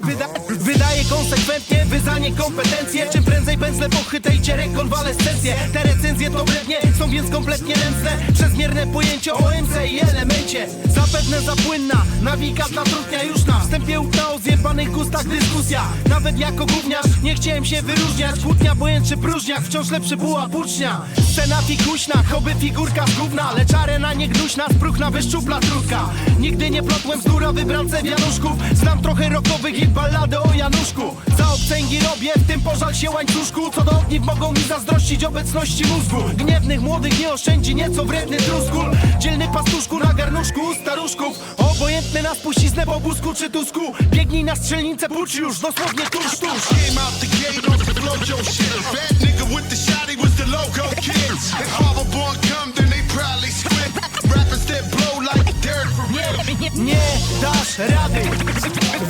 Wyda wydaje konsekwentnie, wyzanie kompetencje. Czym prędzej pędzle pochytejcie rekonwalescencję Te recenzje to brednie, są więc kompletnie ręczne. Przezmierne pojęcie o MC i elemencie. Zapewne za płynna, nawigat natrudnia już na Wstępie upna o zjebanych gustach dyskusja. Nawet jako gówniarz nie chciałem się wyróżniać. Kłótnia, bojęczy próżniak, wciąż lepszy buła pucznia Scena fikuśna, choby figurka z gówna Lecz arena niegnuśna, spruchna wyszczupla trudka Nigdy nie plotłem zdura wybrance wianuszków. Znam trochę rokowych i ballady o Januszku. Za obcęgi robię, w tym pożal się łańcuszku. Co do ogniw mogą mi zazdrościć obecności mózgu. Gniewnych młodych nie oszczędzi nieco wredny truskul staruszków Obojętny na spuściznę po busku czy tusku Biegnij na strzelnicę, pucz już, dosłownie tuż, tuż Came out the gate the shit. Nigga with the shotty was the logo kid. If Born come, then they probably squid. Rappers that blow like dirt for real. Nie dasz rady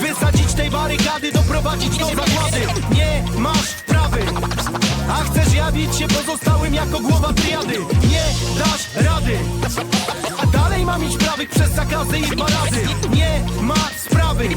Wysadzić tej barykady, doprowadzić do zagłady Nie masz wprawy A chcesz jawić się pozostałym jako głowa triady Nie dasz prawych przez zakazy i parady Nie ma sprawy.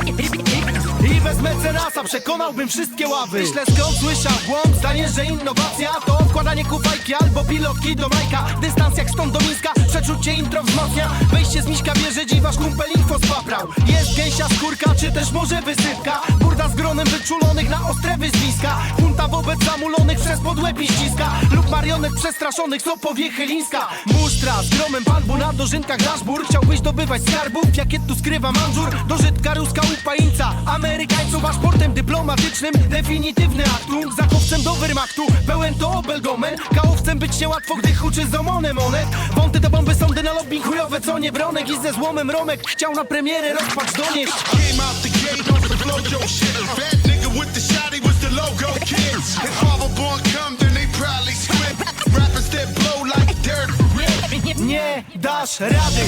I bez mecenasa przekonałbym wszystkie ławy. Myślę skąd słyszał głąb Zdanie, że innowacja to odkładanie kufajki Albo pilotki do majka. Dystans jak stąd do Mińska Przeczucie intro wzmacnia Wejście z Miśka bierze dziś wasz kumpel info spaprał Jest gęsia skórka, czy też może wysypka? Burda z gronem wyczulonych na ostre wyzwiska. Hunta wobec zamulonych przez podłeb i ściska. Lub marionet przestraszonych co powie chylińska Musztra z gromem palbu na dożynkach daszbur Chciałbyś dobywać skarbów, jakie tu skrywa manżur. Dożytka ruska upańca Amerykańców aż portem dyplomatycznym. Definitywny aktung Zakowcem do Wehrmachtu. Pełen to obelgomen Kałowcem być się łatwo, gdy huczy z omonem monet Wąty to bomby sądy na lobbying chujowe co nie bronek I ze złomem Romek chciał na premierę rozpacz donieść Came out the gate on the flojo shit. Bad nigga with the shotty was the logo kid. If Father Born come, then they probably squid. Rappers that blow like dirt for real. Nie dasz rady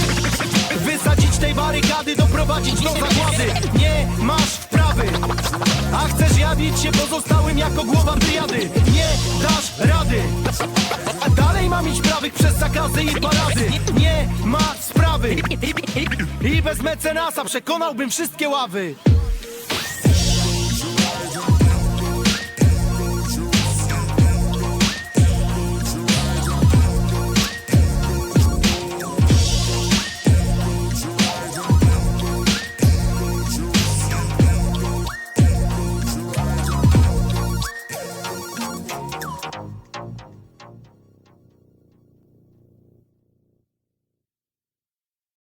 barykady, doprowadzić do zagłady. Nie masz wprawy. A chcesz jawić się pozostałym jako głowa triady. Nie dasz rady. Dalej mam iść prawych przez zakazy i parady. Nie ma sprawy. I bez mecenasa przekonałbym wszystkie ławy